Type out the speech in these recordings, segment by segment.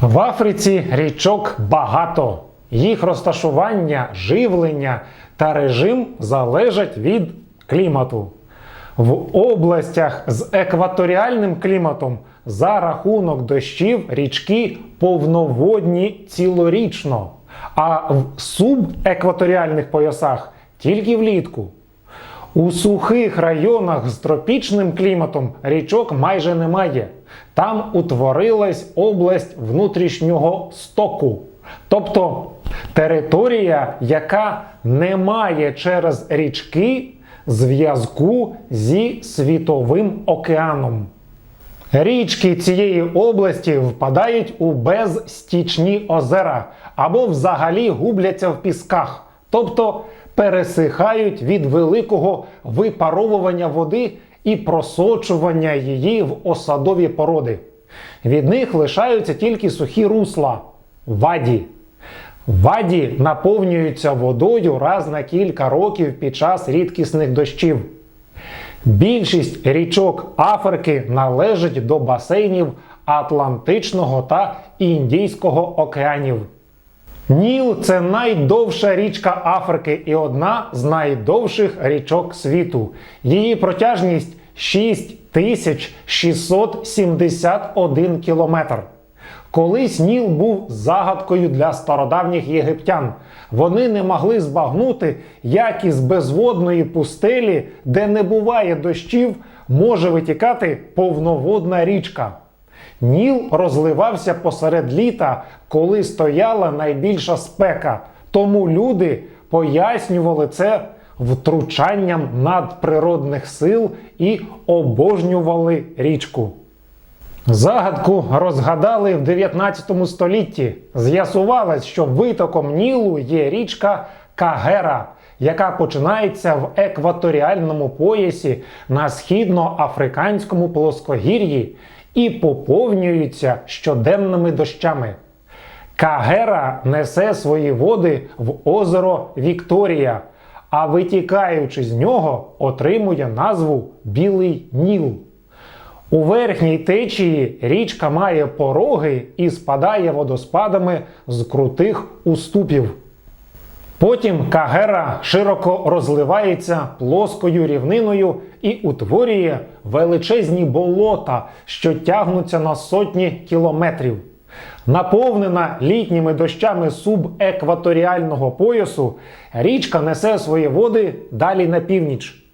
В Африці річок багато. Їх розташування, живлення та режим залежать від клімату. В областях з екваторіальним кліматом за рахунок дощів річки повноводні цілорічно, а в субекваторіальних поясах тільки влітку. У сухих районах з тропічним кліматом річок майже немає. Там утворилась область внутрішнього стоку, тобто територія, яка не має через річки зв'язку зі світовим океаном. Річки цієї області впадають у безстічні озера або взагалі губляться в пісках, тобто пересихають від великого випаровування води і просочування її в осадові породи. Від них лишаються тільки сухі русла ваді. Ваді наповнюються водою раз на кілька років під час рідкісних дощів. Більшість річок Африки належить до басейнів Атлантичного та Індійського океанів. Ніл це найдовша річка Африки і одна з найдовших річок світу. Її протяжність 6671 кілометр. Колись Ніл був загадкою для стародавніх єгиптян. Вони не могли збагнути, як із безводної пустелі, де не буває дощів, може витікати повноводна річка. Ніл розливався посеред літа, коли стояла найбільша спека. Тому люди пояснювали це втручанням надприродних сил і обожнювали річку. Загадку розгадали в 19 столітті. З'ясувалось, що витоком Нілу є річка Кагера, яка починається в екваторіальному поясі на східноафриканському плоскогір'ї і поповнюється щоденними дощами. Кагера несе свої води в озеро Вікторія, а витікаючи з нього, отримує назву Білий Ніл. У верхній течії річка має пороги і спадає водоспадами з крутих уступів. Потім Кагера широко розливається плоскою рівниною і утворює величезні болота, що тягнуться на сотні кілометрів. Наповнена літніми дощами субекваторіального поясу, річка несе свої води далі на північ.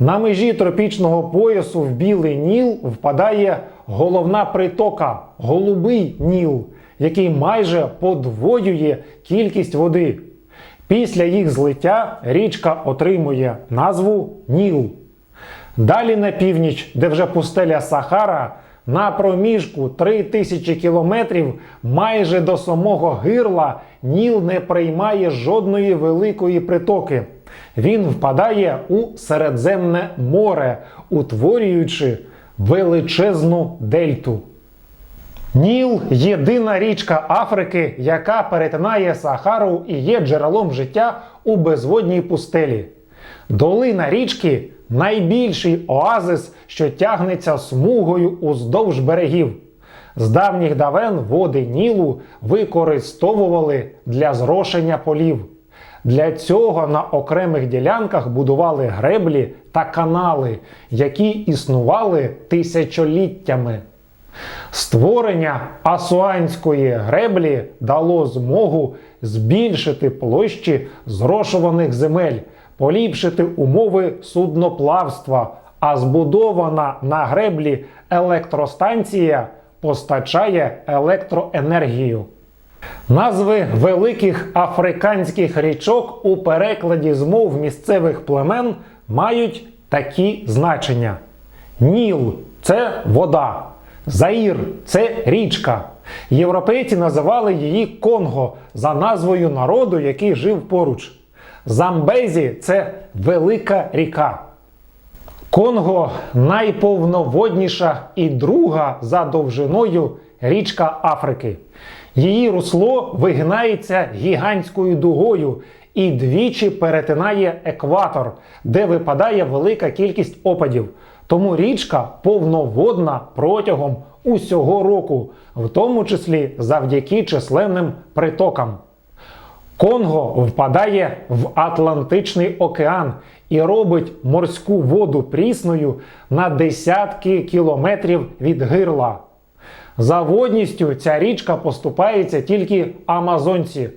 На межі тропічного поясу в Білий Ніл впадає головна притока Голубий Ніл, який майже подвоює кількість води. Після їх злиття річка отримує назву Ніл. Далі на північ, де вже пустеля Сахара, на проміжку 3000 кілометрів майже до самого гирла Ніл не приймає жодної великої притоки. Він впадає у Середземне море, утворюючи величезну дельту. Ніл єдина річка Африки, яка перетинає Сахару і є джерелом життя у безводній пустелі. Долина річки найбільший оазис, що тягнеться смугою уздовж берегів. З давніх давен води Нілу використовували для зрошення полів. Для цього на окремих ділянках будували греблі та канали, які існували тисячоліттями. Створення асуанської греблі дало змогу збільшити площі зрошуваних земель, поліпшити умови судноплавства, а збудована на греблі електростанція постачає електроенергію. Назви великих африканських річок у перекладі з мов місцевих племен мають такі значення: Ніл це вода, Заїр це річка. Європейці називали її Конго за назвою народу, який жив поруч. Замбезі це велика ріка. Конго найповноводніша і друга за довжиною річка Африки. Її русло вигинається гігантською дугою і двічі перетинає екватор, де випадає велика кількість опадів. тому річка повноводна протягом усього року, в тому числі завдяки численним притокам. Конго впадає в Атлантичний океан і робить морську воду прісною на десятки кілометрів від гирла. За водністю ця річка поступається тільки Амазонці.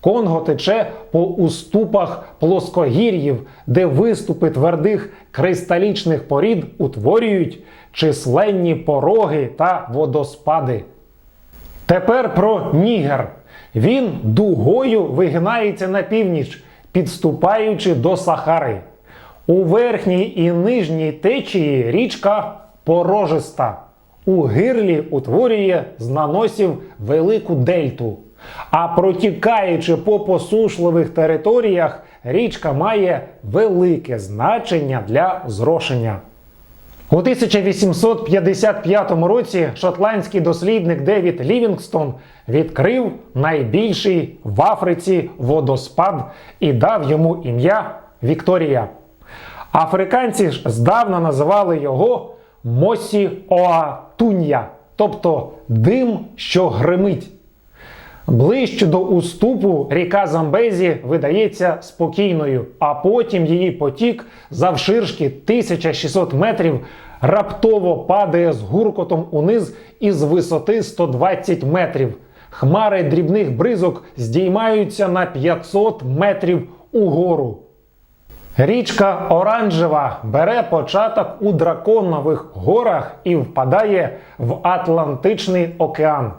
Конго тече по уступах плоскогір'їв, де виступи твердих кристалічних порід утворюють численні пороги та водоспади. Тепер про Нігер. Він дугою вигинається на північ, підступаючи до Сахари. У верхній і нижній течії річка порожиста. У гирлі утворює з наносів велику дельту. А протікаючи по посушливих територіях, річка має велике значення для зрошення. У 1855 році шотландський дослідник Девід Лівінгстон відкрив найбільший в Африці водоспад і дав йому ім'я Вікторія. Африканці ж здавна називали його Мосіоатунья, тобто дим, що гримить. Ближче до уступу ріка Замбезі видається спокійною, а потім її потік завширшки 1600 метрів раптово падає з гуркотом униз із висоти 120 метрів. Хмари дрібних бризок здіймаються на 500 метрів угору. Річка Оранжева бере початок у драконових горах і впадає в Атлантичний океан.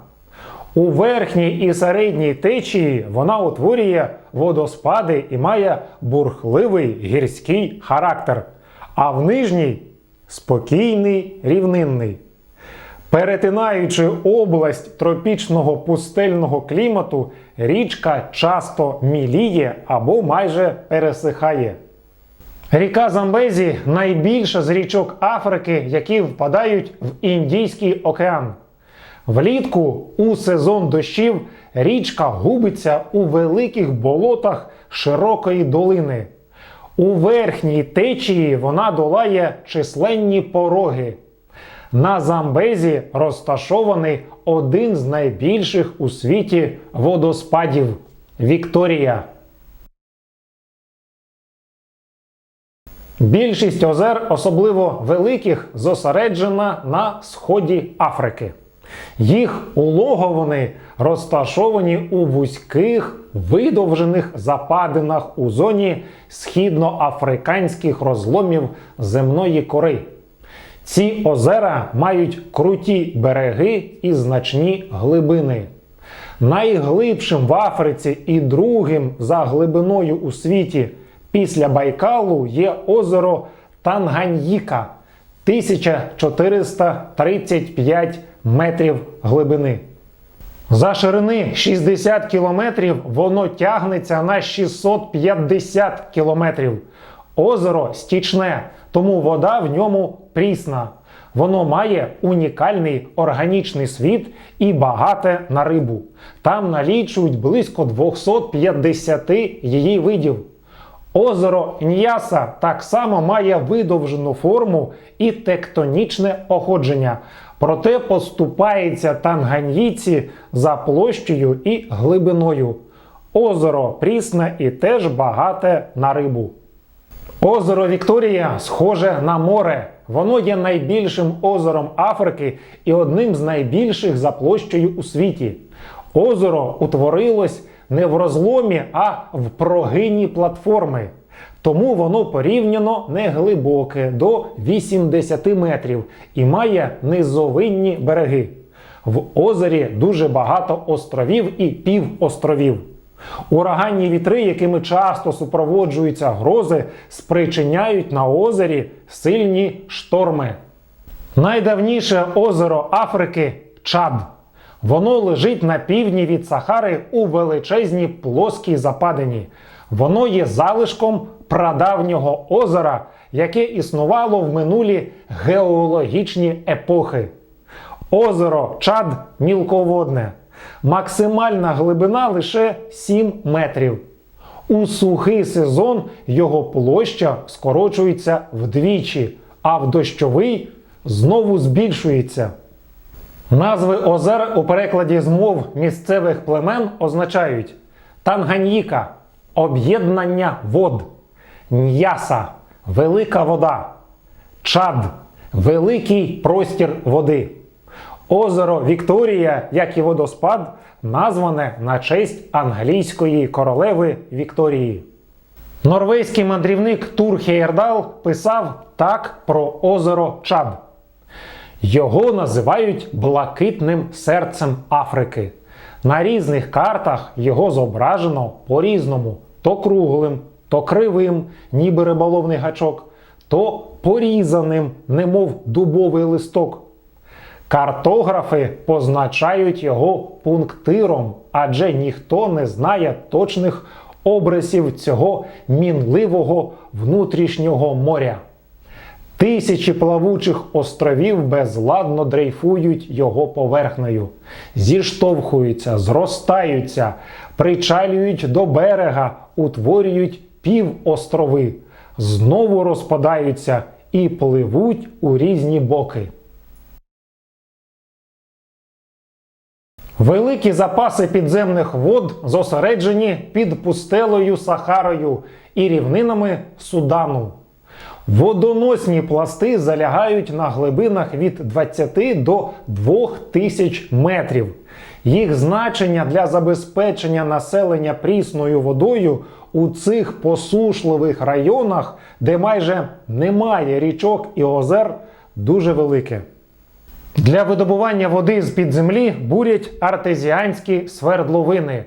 У верхній і середній течії вона утворює водоспади і має бурхливий гірський характер, а в нижній спокійний рівнинний. Перетинаючи область тропічного пустельного клімату, річка часто міліє або майже пересихає. Ріка Замбезі найбільша з річок Африки, які впадають в Індійський океан. Влітку у сезон дощів річка губиться у великих болотах широкої долини. У верхній течії вона долає численні пороги. На Замбезі розташований один з найбільших у світі водоспадів Вікторія. Більшість озер, особливо великих, зосереджена на сході Африки. Їх улоговини розташовані у вузьких видовжених западинах у зоні східноафриканських розломів земної кори. Ці озера мають круті береги і значні глибини. Найглибшим в Африці і другим за глибиною у світі після Байкалу є озеро Танганьїка 1435 метрів глибини. За ширини 60 кілометрів воно тягнеться на 650 кілометрів. Озеро стічне, тому вода в ньому прісна. Воно має унікальний органічний світ і багате на рибу. Там налічують близько 250 її видів. Озеро Ньяса так само має видовжену форму і тектонічне походження, проте поступається танганьїці за площею і глибиною. Озеро прісне і теж багате на рибу. Озеро Вікторія схоже на море. Воно є найбільшим озером Африки і одним з найбільших за площею у світі. Озеро утворилось не в розломі, а в прогині платформи. Тому воно порівняно неглибоке до 80 метрів і має низовинні береги. В озері дуже багато островів і півостровів. Ураганні вітри, якими часто супроводжуються грози, спричиняють на озері сильні шторми. Найдавніше озеро Африки Чад. Воно лежить на півдні від Сахари у величезній плоскій западині. Воно є залишком прадавнього озера, яке існувало в минулі геологічні епохи. Озеро Чад мілководне. Максимальна глибина лише 7 метрів. У сухий сезон його площа скорочується вдвічі, а в дощовий знову збільшується. Назви озер у перекладі з мов місцевих племен означають Танганьїка об'єднання вод, Ньяса велика вода, Чад великий простір води. Озеро Вікторія, як і водоспад, назване на честь англійської королеви Вікторії. Норвезький мандрівник Тур Хейердал писав так про озеро Чад. Його називають блакитним серцем Африки. На різних картах його зображено по-різному: то круглим, то кривим, ніби риболовний гачок, то порізаним, немов дубовий листок. Картографи позначають його пунктиром, адже ніхто не знає точних обрисів цього мінливого внутрішнього моря. Тисячі плавучих островів безладно дрейфують його поверхнею, зіштовхуються, зростаються, причалюють до берега, утворюють півострови, знову розпадаються і пливуть у різні боки. Великі запаси підземних вод зосереджені під пустелою Сахарою і рівнинами Судану. Водоносні пласти залягають на глибинах від 20 до 2000 метрів. Їх значення для забезпечення населення прісною водою у цих посушливих районах, де майже немає річок і озер, дуже велике. Для видобування води з-під землі бурять артезіанські свердловини.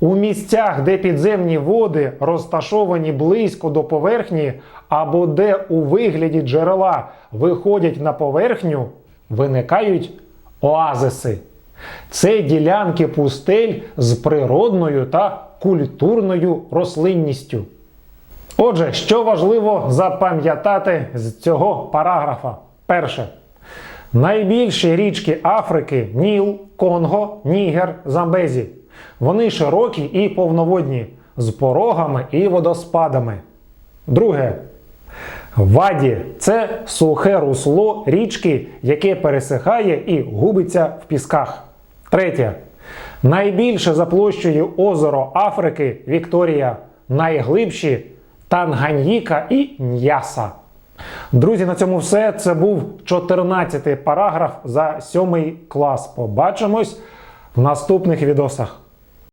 У місцях, де підземні води розташовані близько до поверхні, або де у вигляді джерела виходять на поверхню, виникають оазиси. Це ділянки пустель з природною та культурною рослинністю. Отже, що важливо запам'ятати з цього параграфа? Перше. Найбільші річки Африки Ніл, Конго, Нігер, Замбезі. Вони широкі і повноводні, з порогами і водоспадами. Друге. Ваді це сухе русло річки, яке пересихає і губиться в пісках. Третє. Найбільше за площею озеро Африки Вікторія. Найглибші Танганьїка і Ньяса. Друзі, на цьому все. Це був 14-й параграф за 7 клас. Побачимось в наступних відосах.